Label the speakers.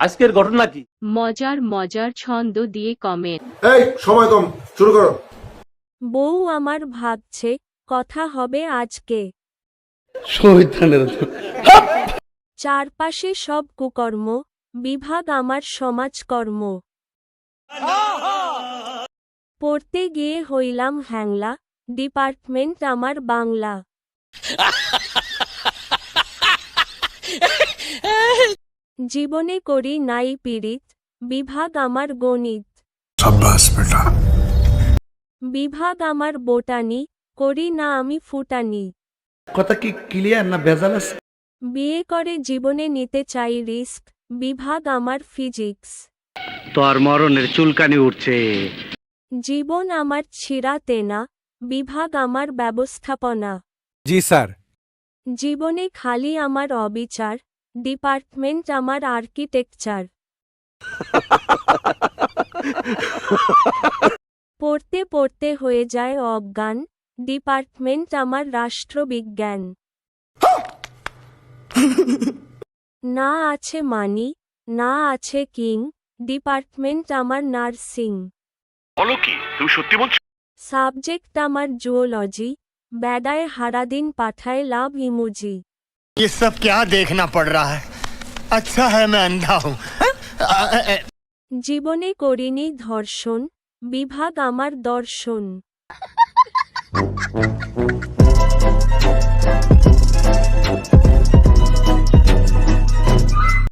Speaker 1: আজকের ঘটনা কি?
Speaker 2: মজার মজার ছন্দ দিয়ে কমেন্ট
Speaker 3: এই সময় কম শুরু করো।
Speaker 4: বউ আমার ভাবছে কথা হবে আজকে। চারপাশে সব কুকর্ম বিভাগ আমার সমাজকর্ম। পড়তে গিয়ে হইলাম হ্যাংলা ডিপার্টমেন্ট আমার বাংলা। জীবনে করি নাই পীড়িত বিভাগ আমার গণিত। বিভাগ আমার বোটানি করি না আমি ফুটানি।
Speaker 5: কথা কি ক্লিয়ার না ভেজাল
Speaker 4: বিয়ে করে জীবনে নিতে চাই রিস্ক বিভাগ আমার ফিজিক্স।
Speaker 5: তোর মরণের চুলকানি উঠছে।
Speaker 4: জীবন আমার ছিঁড়া তেনা বিভাগ আমার ব্যবস্থাপনা।
Speaker 6: জি স্যার।
Speaker 4: জীবনে খালি আমার অবিচার ডিপার্টমেন্ট আমার আর্কিটেকচার। পড়তে পড়তে হয়ে যায় অজ্ঞান ডিপার্টমেন্ট আমার রাষ্ট্রবিজ্ঞান। না আছে মানি না আছে কিং ডিপার্টমেন্ট আমার নার্সিং।
Speaker 1: বলো কি তুমি সত্যি বলছো?
Speaker 4: সাবজেক্ট আমার জুওলজি বেডায় হারাদিন পাঠায় লাভ ইমোজি।
Speaker 7: ये सब क्या देखना पड़ रहा है अच्छा है मैं अंधा हूँ
Speaker 4: জীবনে করিনি ধর্ষণ বিভাগ আমার দর্শন